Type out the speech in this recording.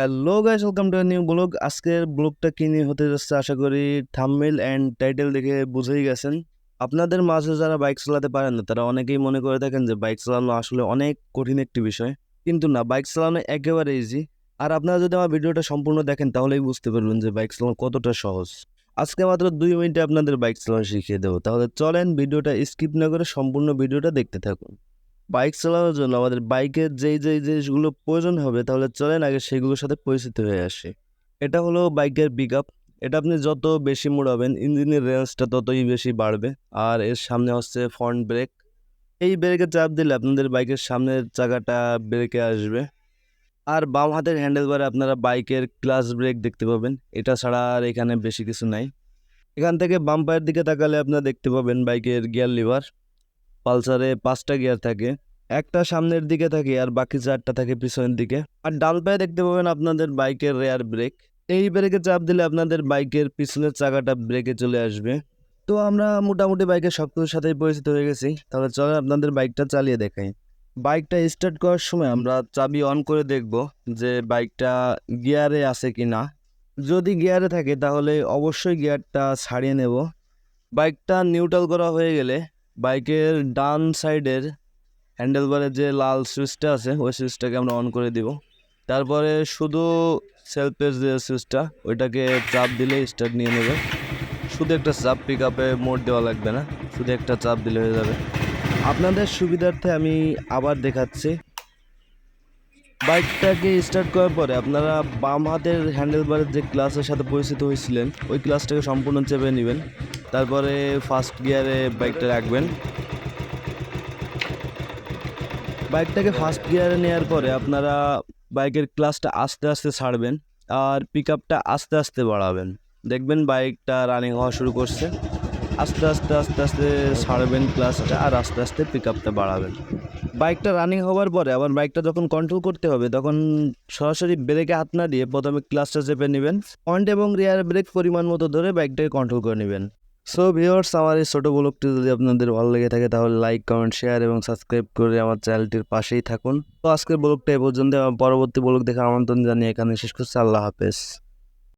Hello guys welcome to new blog আজকের ব্লগটা কি নিয়ে হতে যাচ্ছে আশা করি থাম্বনেল অ্যান্ড টাইটেল দেখে বুঝেই গেছেন। আপনাদের মাঝে যারা বাইক চালাতে পারেন না, তারা অনেকেই মনে করে থাকেন যে বাইক চালানো আসলে অনেক কঠিন একটি বিষয়। কিন্তু না বাইক চালানো একেবারে ইজি আর আপনারা যদি আমার ভিডিওটা সম্পূর্ণ দেখেন, তাহলেই বুঝতে পারবেন যে বাইক চালানো কতটা সহজ। আজকে মাত্র দুই মিনিটে আপনাদের বাইক চালানো শিখিয়ে দেবো। তাহলে চলেন ভিডিওটা স্কিপ না করে সম্পূর্ণ ভিডিওটা দেখতে থাকুন। বাইক চালানোর জন্য আমাদের বাইকের যেই যেই জিনিসগুলো প্রয়োজন হবে, তাহলে চলেন আগে সেগুলোর সাথে পরিচিত হয়ে আসে। এটা হলো বাইকের পিক আপ এটা আপনি যত বেশি মোড়াবেন, ইঞ্জিনের রেঞ্জটা ততই বেশি বাড়বে। আর এর সামনে হচ্ছে ফ্রন্ট ব্রেক এই ব্রেকে চাপ দিলে আপনাদের বাইকের সামনের চাকাটা ব্রেকে আসবে। আর বাম হাতের হ্যান্ডেলবারে আপনারা বাইকের ক্লাস ব্রেক দেখতে পাবেন। এটা ছাড়া আর এখানে বেশি কিছু নাই। এখান থেকে বাম পায়ের দিকে তাকালে আপনারা দেখতে পাবেন বাইকের গিয়ার লিভার পালসারে পাঁচটা গিয়ার থাকে, একটা সামনের দিকে থাকে আর বাকি চারটা থাকে পিছনের দিকে। আর ডান পায়ে দেখতে পাবেন আপনাদের বাইকের রেয়ার ব্রেক এই ব্রেকে চাপ দিলে আপনাদের বাইকের পিছনের চাকাটা ব্রেকে চলে আসবে। তো আমরা মোটামুটি বাইকের সব কিছুর সাথেই পরিচিত হয়ে গেছি। তাহলে চলেন আপনাদের বাইকটা চালিয়ে দেখাই। বাইকটা স্টার্ট করার সময় আমরা চাবি অন করে দেখব যে বাইকটা গিয়ারে আছে কি না যদি গিয়ারে থাকে তাহলে অবশ্যই গিয়ারটা ছাড়িয়ে নেব। বাইকটা নিউট্রাল করা হয়ে গেলে বাইকের ডান সাইডের হ্যান্ডেলবারের যে লাল সুইচটা আছে, ওই সুইচটাকে আমরা অন করে দিব। তারপরে শুধু সেলফের যে সুইচটা, ওইটাকে চাপ দিলে স্টার্ট নিয়ে নেবে। শুধু একটা চাপ পিক আপে মোড় দেওয়া লাগবে না, শুধু একটা চাপ দিলে হয়ে যাবে। আপনাদের সুবিধার্থে আমি আবার দেখাচ্ছি। বাইকটাকে স্টার্ট করার পরে আপনারা বাম হাতের হ্যান্ডেলবারের যে ক্লাসের সাথে পরিচিত হয়েছিলেন, ওই ক্লাসটাকে সম্পূর্ণ চেপে নেবেন। তারপরে ফার্স্ট গিয়ারে বাইকটা রাখবেন। বাইকটাকে ফার্স্ট গিয়ারে নেওয়ার পরে আপনারা বাইকের ক্লাসটা আস্তে আস্তে ছাড়বেন আর পিক আপটা আস্তে আস্তে বাড়াবেন। দেখবেন বাইকটা রানিং হওয়া শুরু করছে। আস্তে আস্তে আস্তে আস্তে ছাড়বেন ক্লাসটা আর আস্তে আস্তে পিক আপটা বাড়াবেন। বাইকটা রানিং হওয়ার পরে আবার বাইকটা যখন কন্ট্রোল করতে হবে, তখন সরাসরি ব্রেকে হাত না দিয়ে প্রথমে ক্লাসটা চেপে নেবেন। ফ্রন্ট এবং রিয়ার ব্রেক পরিমাণ মতো ধরে বাইকটাকে কন্ট্রোল করে নেবেন। সো ভিউয়ার্স আমার এই ছোটো ব্লগটি যদি আপনাদের ভালো লেগে থাকে, তাহলে লাইক কমেন্ট শেয়ার এবং সাবস্ক্রাইব করে আমার চ্যানেলটির পাশেই থাকুন। তো আজকের ব্লগটা এ পর্যন্ত পরবর্তী ব্লগ দেখে আমন্ত্রণ জানিয়ে এখানে শেষ করছি। আল্লাহ হাফেজ।